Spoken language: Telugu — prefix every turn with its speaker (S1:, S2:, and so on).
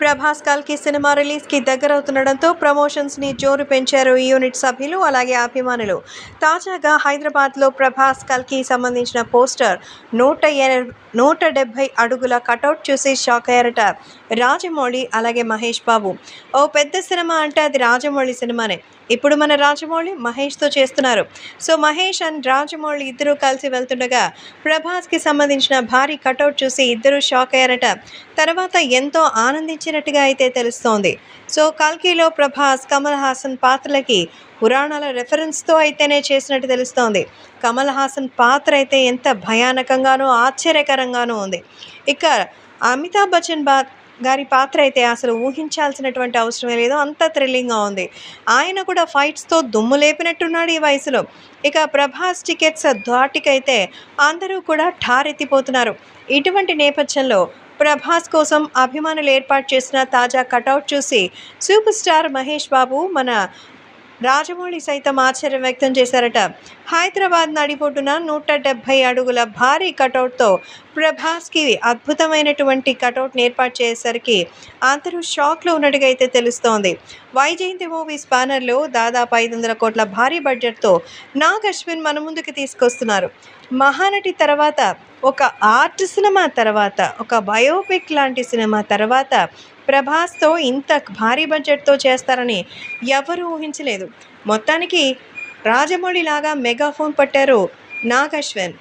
S1: ప్రభాస్ కల్కి సినిమా రిలీజ్కి దగ్గరవుతుండడంతో ప్రమోషన్స్ని జోరు పెంచారు ఈ యూనిట్ సభ్యులు అలాగే అభిమానులు. తాజాగా హైదరాబాద్లో ప్రభాస్ కల్కి సంబంధించిన పోస్టర్ నూట నూట డెబ్భై అడుగుల కటౌట్ చూసి షాక్ అయ్యారట రాజమౌళి అలాగే మహేష్ బాబు. ఓ పెద్ద సినిమా అంటే అది రాజమౌళి సినిమానే. ఇప్పుడు మన రాజమౌళి మహేష్తో చేస్తున్నారు. సో మహేష్ అండ్ రాజమౌళి ఇద్దరూ కలిసి వెళ్తుండగా ప్రభాస్కి సంబంధించిన భారీ కటౌట్ చూసి ఇద్దరూ షాక్ అయ్యారట. తర్వాత ఎంతో ఆనందించి వచ్చినట్టుగా అయితే తెలుస్తోంది. సో కల్కీలో ప్రభాస్ కమల్ హాసన్ పాత్రలకి పురాణాల రెఫరెన్స్తో అయితేనే చేసినట్టు తెలుస్తోంది. కమల్ హాసన్ పాత్ర అయితే ఎంత భయానకంగానూ ఆశ్చర్యకరంగానూ ఉంది. ఇక అమితాబ్ బచ్చన్ బా గారి పాత్ర అయితే అసలు ఊహించాల్సినటువంటి అవసరమే లేదు. అంత థ్రిల్లింగ్గా ఉంది. ఆయన కూడా ఫైట్స్తో దుమ్ము లేపినట్టున్నాడు ఈ వయసులో. ఇక ప్రభాస్ టికెట్స్ ధాటికైతే అందరూ కూడా ఠారెత్తిపోతున్నారు. ఇటువంటి నేపథ్యంలో ప్రభాస్ కోసం అభిమానులు ఏర్పాటు చేసిన తాజా కటౌట్ చూసి సూపర్ స్టార్ మహేష్ బాబు మన రాజమౌళి సైతం ఆశ్చర్యం వ్యక్తం చేశారట. హైదరాబాద్ నడిపోటున నూట డెబ్భై అడుగుల భారీ కటౌట్తో ప్రభాస్కి అద్భుతమైనటువంటి కటౌట్ని ఏర్పాటు చేసేసరికి అందరూ షాక్లో ఉన్నట్టుగా అయితే తెలుస్తోంది. వైజయంతి మూవీస్ బ్యానర్లో దాదాపు ఐదు వందల కోట్ల భారీ బడ్జెట్తో నాగ్ అశ్విన్ మన ముందుకు తీసుకొస్తున్నారు. మహానటి తర్వాత ఒక ఆర్ట్ సినిమా తర్వాత ఒక బయోపిక్ లాంటి సినిమా తర్వాత ప్రభాస్తో ఇంత భారీ బడ్జెట్తో చేస్తారని ఎవరూ ఊహించలేదు. మొత్తానికి రాజమౌళి లాగా మెగాఫోన్ పట్టారు నాగ్ అశ్విన్